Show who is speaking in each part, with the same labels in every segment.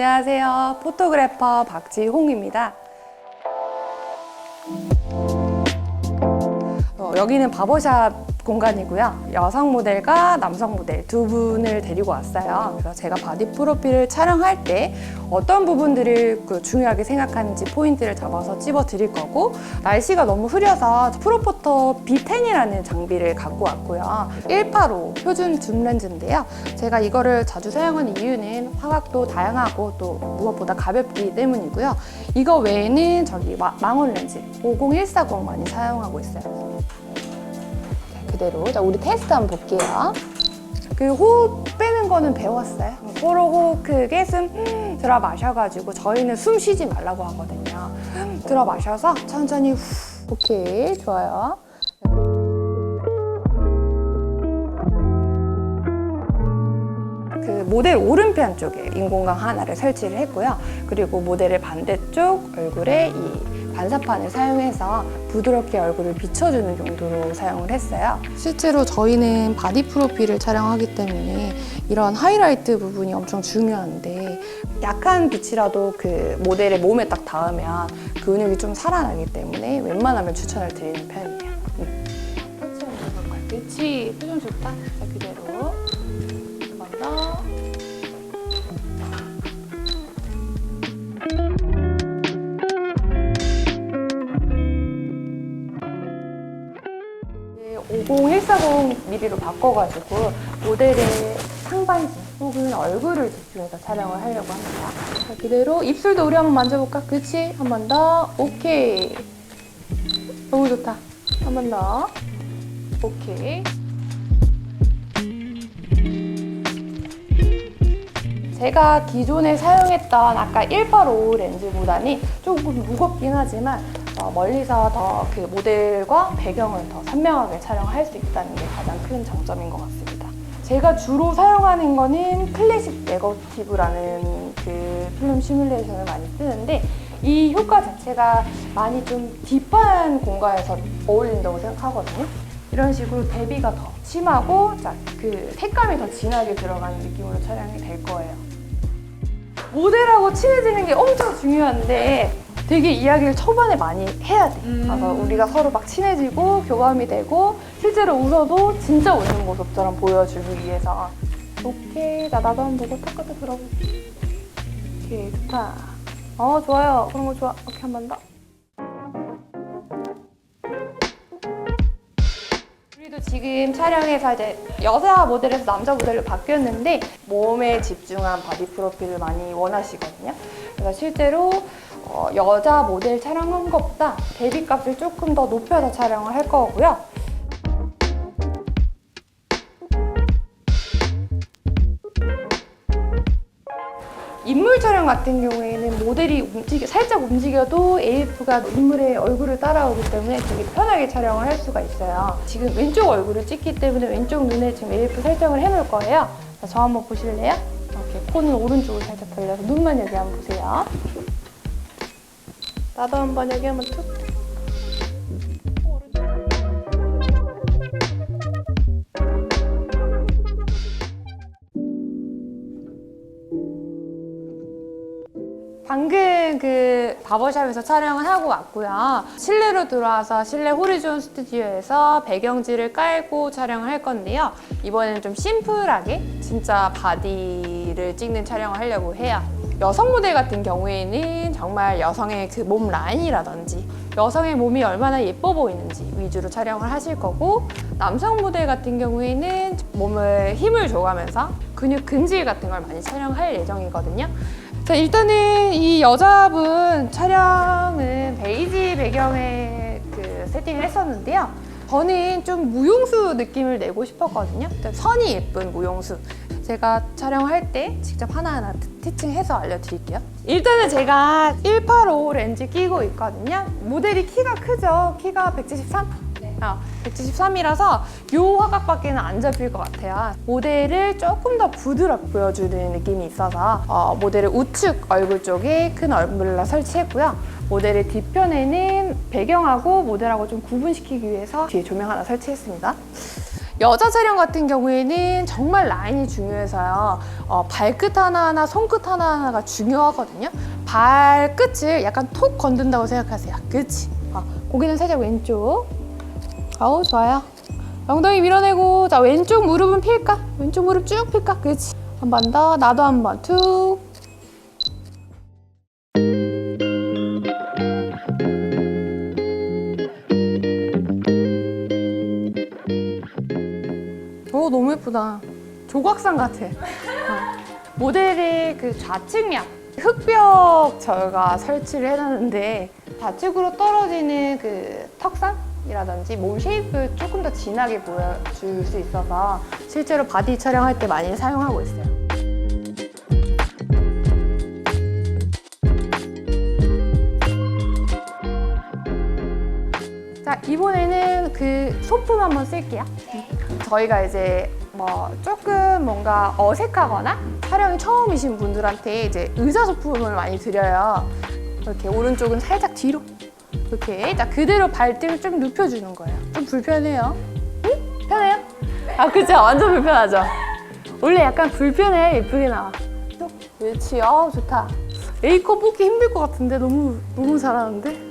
Speaker 1: 안녕하세요. 포토그래퍼 박지홍입니다. 어, 여기는 바버샵 공간이고요. 여성 모델과 남성 모델 두 분을 데리고 왔어요. 그래서 제가 바디 프로필을 촬영할 때 어떤 부분들을 그 중요하게 생각하는지 포인트를 잡아서 찝어 드릴 거고 날씨가 너무 흐려서 프로포터 B10이라는 장비를 갖고 왔고요. 185 표준 줌 렌즈인데요. 제가 이거를 자주 사용하는 이유는 화각도 다양하고 또 무엇보다 가볍기 때문이고요. 이거 외에는 저기 마- 망원 렌즈 50140 많이 사용하고 있어요. 자, 그대로 자 우리 테스트 한번 볼게요. 그 호흡 빼는 거는 배웠어요. 코로 호흡 크게 숨 들어 마셔가지고 저희는 숨 쉬지 말라고 하거든요. 들어 마셔서 천천히 후. 오케이 좋아요. 그 모델 오른편 쪽에 인공광 하나를 설치를 했고요. 그리고 모델의 반대쪽 얼굴에 이 반사판을 사용해서 부드럽게 얼굴을 비춰주는 용도로 사용을 했어요. 실제로 저희는 바디 프로필을 촬영하기 때문에 이런 하이라이트 부분이 엄청 중요한데 약한 빛이라도 그 모델의 몸에 딱 닿으면 그 근육이 좀 살아나기 때문에 웬만하면 추천을 드리는 편이에요. 음. 터치 한번 해볼까요? 그치, 표정 좋다. 자, 그대로. 50140mm로 바꿔가지고 모델의 상반신 혹은 얼굴을 집중해서 촬영을 하려고 합니다. 자, 그대로 입술도 우리 한번 만져볼까? 그치? 한 번 더. 오케이. 너무 좋다. 한 번 더. 오케이. 제가 기존에 사용했던 아까 185 렌즈보다는 조금 무겁긴 하지만 어, 멀리서 더 그 모델과 배경을 더 선명하게 촬영할 수 있다는 게 가장 큰 장점인 것 같습니다. 제가 주로 사용하는 거는 클래식 네거티브라는 그 필름 시뮬레이션을 많이 쓰는데 이 효과 자체가 많이 좀 딥한 공간에서 어울린다고 생각하거든요. 이런 식으로 대비가 더 심하고 자, 그 색감이 더 진하게 들어가는 느낌으로 촬영이 될 거예요. 모델하고 친해지는 게 엄청 중요한데 되게 이야기를 초반에 많이 해야 돼. 그래서 우리가 서로 막 친해지고 교감이 되고 실제로 웃어도 진짜 웃는 모습처럼 보여주기 위해서. 오케이. 나 나도 한번 보고 턱 끝에 들어볼게. 오케이. 좋다. 어 좋아요. 그런 거 좋아. 오케이 한 번 더. 우리도 지금 촬영해서 이제 여자 모델에서 남자 모델로 바뀌었는데 몸에 집중한 바디 프로필을 많이 원하시거든요. 그래서 실제로 어, 여자 모델 촬영한 것보다 대비값을 조금 더 높여서 촬영을 할 거고요. 인물 촬영 같은 경우에는 모델이 움직여, 살짝 움직여도 AF가 인물의 얼굴을 따라오기 때문에 되게 편하게 촬영을 할 수가 있어요. 지금 왼쪽 얼굴을 찍기 때문에 왼쪽 눈에 지금 AF 설정을 해놓을 거예요. 자, 저 한번 보실래요? 이렇게 코는 오른쪽으로 살짝 돌려서 눈만 여기 한번 보세요. 나도 한번 여기 한번 툭. 방금 그 바버샵에서 촬영을 하고 왔고요. 실내로 들어와서 실내 호리존 스튜디오에서 배경지를 깔고 촬영을 할 건데요. 이번에는 좀 심플하게 진짜 바디를 찍는 촬영을 하려고 해요. 여성 모델 같은 경우에는 정말 여성의 그 몸 라인이라든지 여성의 몸이 얼마나 예뻐 보이는지 위주로 촬영을 하실 거고 남성 모델 같은 경우에는 몸을 힘을 줘가면서 근육 근질 같은 걸 많이 촬영할 예정이거든요. 자, 일단은 이 여자분 촬영은 베이지 배경에 그 세팅을 했었는데요. 저는 좀 무용수 느낌을 내고 싶었거든요. 선이 예쁜 무용수. 제가 촬영할 때 직접 하나하나 티- 티칭해서 알려드릴게요. 일단은 제가 185 렌즈 끼고 있거든요. 모델이 키가 크죠? 키가 173? 어, 173이라서 요 화각밖에는 안 잡힐 것 같아요. 모델을 조금 더 부드럽게 보여주는 느낌이 있어서 어, 모델을 우측 얼굴 쪽에 큰 얼굴라 설치했고요. 모델의 뒷편에는 배경하고 모델하고 좀 구분시키기 위해서 뒤에 조명 하나 설치했습니다. 여자 촬영 같은 경우에는 정말 라인이 중요해서요. 어, 발끝 하나하나, 손끝 하나하나가 중요하거든요. 발끝을 약간 톡 건든다고 생각하세요. 그치? 어, 고개는 살짝 왼쪽. 아우, 좋아요. 엉덩이 밀어내고, 자, 왼쪽 무릎은 필까? 왼쪽 무릎 쭉 필까? 그치? 한 번 더, 나도 한 번, 툭. 오 너무 예쁘다. 조각상 같아. 어. 모델의 그 좌측면 흑벽 저희가 설치를 해놨는데 좌측으로 떨어지는 그 턱선이라든지 몸 쉐입을 조금 더 진하게 보여줄 수 있어서 실제로 바디 촬영할 때 많이 사용하고 있어요. 자 이번에는 그 소품 한번 쓸게요. 저희가 이제 뭐 조금 뭔가 어색하거나 촬영이 처음이신 분들한테 이제 의자 소품을 많이 드려요. 이렇게 오른쪽은 살짝 뒤로 이렇게 자 그대로 발등을 좀 눕혀주는 거예요. 좀 불편해요. 응? 편해요? 아 그죠? 완전 불편하죠. 원래 약간 불편해 예쁘게 나와. 또 그렇지. 어 좋다. 메이크업 뽑기 힘들 것 같은데 너무 너무 잘하는데.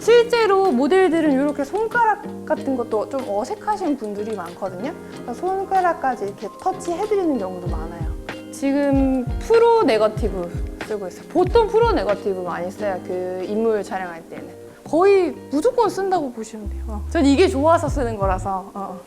Speaker 1: 실제로 모델들은 이렇게 손가락 같은 것도 좀 어색하신 분들이 많거든요. 손가락까지 이렇게 터치해드리는 경우도 많아요. 지금 프로 네거티브 쓰고 있어요. 보통 프로 네거티브 많이 써요. 그 인물 촬영할 때는. 거의 무조건 쓴다고 보시면 돼요. 어. 전 이게 좋아서 쓰는 거라서. 어.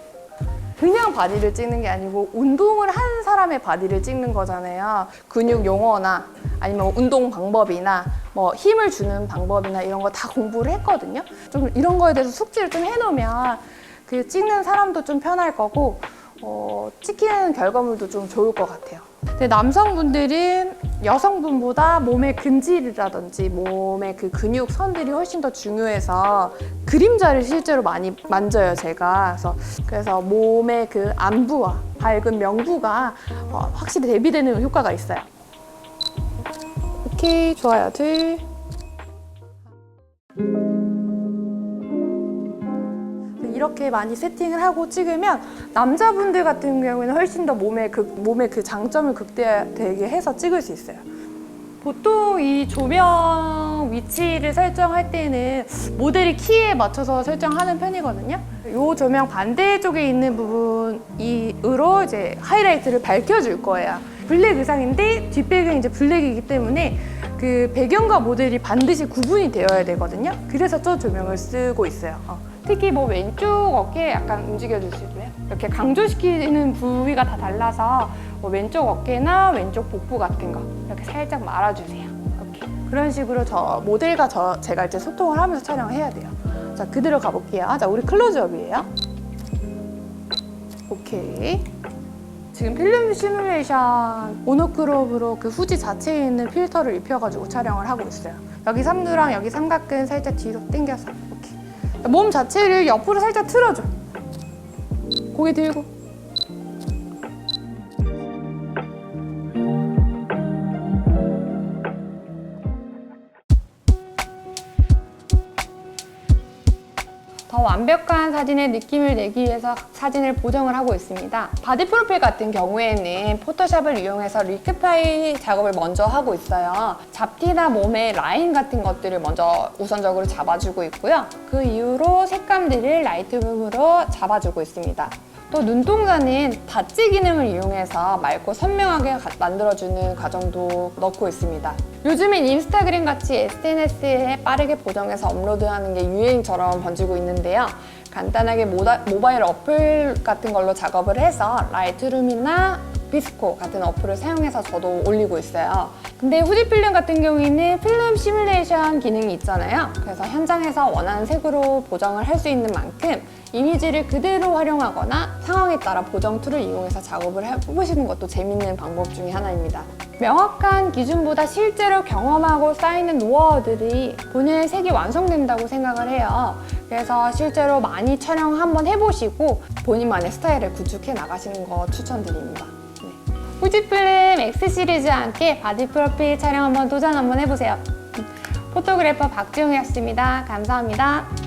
Speaker 1: 그냥 바디를 찍는 게 아니고 운동을 한 사람의 바디를 찍는 거잖아요. 근육 용어나 아니면 운동 방법이나 뭐 힘을 주는 방법이나 이런 거 다 공부를 했거든요. 좀 이런 거에 대해서 숙지를 좀 해놓으면 그 찍는 사람도 좀 편할 거고 어, 찍히는 결과물도 좀 좋을 것 같아요. 근데 남성분들은 여성분보다 몸의 근질이라든지 몸의 그 근육 선들이 훨씬 더 중요해서 그림자를 실제로 많이 만져요 제가 그래서 그래서 몸의 그 안부와 밝은 명부가 어, 확실히 대비되는 효과가 있어요. 오케이 좋아요 둘. 이렇게 많이 세팅을 하고 찍으면 남자분들 같은 경우에는 훨씬 더 몸의 그 몸의 그 장점을 극대화되게 해서 찍을 수 있어요. 보통 이 조명 위치를 설정할 때는 모델이 키에 맞춰서 설정하는 편이거든요. 이 조명 반대쪽에 있는 부분으로 이제 하이라이트를 밝혀줄 거예요. 블랙 의상인데 뒷배경이 이제 블랙이기 때문에 그 배경과 모델이 반드시 구분이 되어야 되거든요. 그래서 저 조명을 쓰고 있어요. 어. 특히 뭐 왼쪽 어깨 약간 움직여줄 수 있고요. 이렇게 강조시키는 부위가 다 달라서 뭐 왼쪽 어깨나 왼쪽 복부 같은 거 이렇게 살짝 말아주세요. 이렇게 그런 식으로 저 모델과 저 제가 이제 소통을 하면서 촬영을 해야 돼요. 자 그대로 가볼게요. 자 우리 클로즈업이에요. 오케이. 지금 필름 시뮬레이션 모노크롭으로 그 후지 자체에 있는 필터를 입혀가지고 촬영을 하고 있어요. 여기 삼두랑 여기 삼각근 살짝 뒤로 당겨서 이렇게 몸 자체를 옆으로 살짝 틀어줘. 고개 들고. 더 완벽한 사진의 느낌을 내기 위해서 사진을 보정을 하고 있습니다. 바디 프로필 같은 경우에는 포토샵을 이용해서 리크파이 작업을 먼저 하고 있어요. 잡티나 몸의 라인 같은 것들을 먼저 우선적으로 잡아주고 있고요. 그 이후로 색감들을 라이트룸으로 잡아주고 있습니다. 또 눈동자는 닷지 기능을 이용해서 맑고 선명하게 가- 만들어주는 과정도 넣고 있습니다. 요즘엔 인스타그램 같이 SNS에 빠르게 보정해서 업로드하는 게 유행처럼 번지고 있는데요. 간단하게 모다- 모바일 어플 같은 걸로 작업을 해서 라이트룸이나 비스코 같은 어플을 사용해서 저도 올리고 있어요. 근데 후지 필름 같은 경우에는 필름 시뮬레이션 기능이 있잖아요. 그래서 현장에서 원하는 색으로 보정을 할 수 있는 만큼 이미지를 그대로 활용하거나 상황에 따라 보정 툴을 이용해서 작업을 해보시는 것도 재밌는 방법 중에 하나입니다. 명확한 기준보다 실제로 경험하고 쌓이는 노하우들이 본인의 색이 완성된다고 생각을 해요. 그래서 실제로 많이 촬영 한번 해보시고 본인만의 스타일을 구축해 나가시는 거 추천드립니다. 네. 후지필름 X 시리즈와 함께 바디 프로필 촬영 한번 도전 한번 해보세요. 포토그래퍼 박지웅이었습니다. 감사합니다.